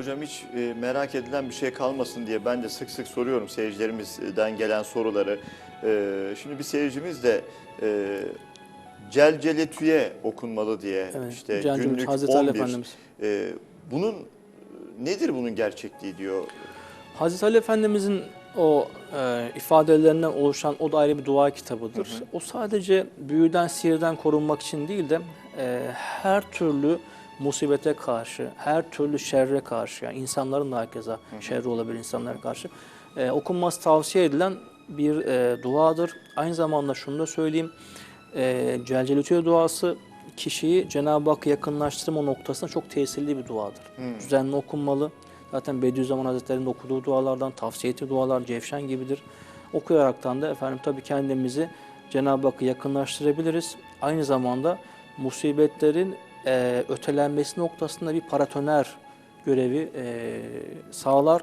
Hocam hiç e, merak edilen bir şey kalmasın diye ben de sık sık soruyorum seyircilerimizden gelen soruları. E, şimdi bir seyircimiz de e, Celceletüye okunmalı diye Evet, işte günlük Hazreti Ali 11. Efendimiz. Bunun nedir bunun gerçekliği diyor. Hazreti Ali Efendimizin o e, ifadelerinden oluşan o da ayrı bir dua kitabıdır. O sadece büyüden, sihirden korunmak için değil de e, her türlü musibete karşı, her türlü şerre karşı, yani insanların da herkese şerri olabilir insanlara karşı e, okunması tavsiye edilen bir e, duadır. Aynı zamanda şunu da söyleyeyim, e, Celcelütüye duası kişiyi Cenab-ı Hakk'a yakınlaştırma noktasında çok tesirli bir duadır. Düzenli okunmalı. Zaten Bediüzzaman Hazretleri'nin okuduğu dualardan, tavsiye ettiği dualar Cevşen gibidir. Okuyaraktan da efendim tabii kendimizi Cenab-ı Hakk'a yakınlaştırabiliriz. Aynı zamanda musibetlerin e, ötelenmesi noktasında bir paratoner görevi e, sağlar.